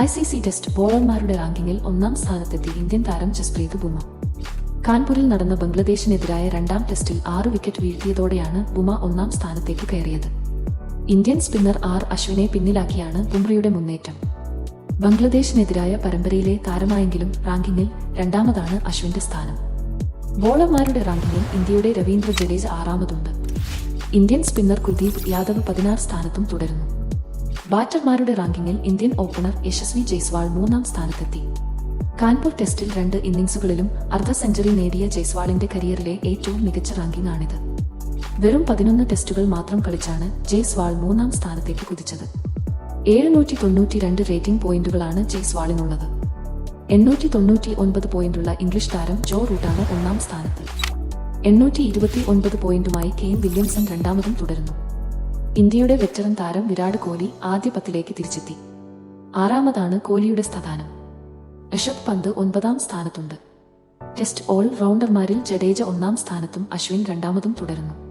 I C C test ബോളർമാരുടെ റാങ്കിങ്ങിൽ ഒന്നാം സ്ഥാനത്തെത്തി ഇന്ത്യൻ താരം ജസ്പ്രീത് ബുമ. കാൺപൂരിൽ നടന്ന ബംഗ്ലാദേശിനെതിരായ രണ്ടാം ടെസ്റ്റിൽ ആറ് വിക്കറ്റ് വീഴ്ത്തിയതോടെയാണ് ബുമ ഒന്നാം സ്ഥാനത്തേക്ക് കയറിയത്. ഇന്ത്യൻ സ്പിന്നർ ആർ അശ്വിനെ പിന്നിലാക്കിയാണ് ബുംറയുടെ മുന്നേറ്റം. ബംഗ്ലാദേശിനെതിരായ പരമ്പരയിലെ താരമായെങ്കിലും റാങ്കിങ്ങിൽ രണ്ടാമതാണ് അശ്വിന്റെ സ്ഥാനം. ബോളർമാരുടെ റാങ്കിങ്ങിൽ ഇന്ത്യയുടെ രവീന്ദ്ര ജഡേജ ആറാമതുണ്ട്. ഇന്ത്യൻ സ്പിന്നർ കുൽദീപ് യാദവ് പതിനാറ് സ്ഥാനത്തും തുടരുന്നു. ബാറ്റർമാരുടെ റാങ്കിങ്ങിൽ ഇന്ത്യൻ ഓപ്പണർ യശസ്വി ജയ്സ്വാൾ മൂന്നാം സ്ഥാനത്തെത്തി. കാൺപൂർ ടെസ്റ്റിൽ രണ്ട് ഇന്നിംഗ്സുകളിലും അർദ്ധ സെഞ്ചുറി നേടിയ ജയ്സ്വാളിന്റെ കരിയറിലെ ഏറ്റവും മികച്ച റാങ്കിംഗ് ആണിത് വെറും പതിനൊന്ന് ടെസ്റ്റുകൾ മാത്രം കളിച്ചാണ് ജയ്സ്വാൾ മൂന്നാം സ്ഥാനത്തേക്ക് കുതിച്ചത്. എഴുന്നൂറ്റി തൊണ്ണൂറ്റി രണ്ട് റേറ്റിംഗ് പോയിന്റുകളാണ് ജയ്സ്വാളിനുള്ളത്. എണ്ണൂറ്റി തൊണ്ണൂറ്റി ഒൻപത് പോയിന്റുള്ള ഇംഗ്ലീഷ് താരം ജോ റൂട്ടാണ് ഒന്നാം സ്ഥാനത്ത്. എണ്ണൂറ്റി ഇരുപത്തി ഒൻപത് പോയിന്റുമായി കെയിൻ വില്യംസൺ രണ്ടാമതും തുടരുന്നു. ഇന്ത്യയുടെ വെറ്ററൻ താരം വിരാട് കോഹ്ലി ആദ്യ പത്തിലേക്ക് തിരിച്ചെത്തി. ആറാമതാണ് കോഹ്ലിയുടെ സ്ഥാനം ഋഷഭ് പന്ത് ഒൻപതാം സ്ഥാനത്തുണ്ട്. ടെസ്റ്റ് ഓൾ റൗണ്ടർമാരിൽ ജഡേജ ഒന്നാം സ്ഥാനത്തും അശ്വിൻ രണ്ടാമതും തുടരുന്നു.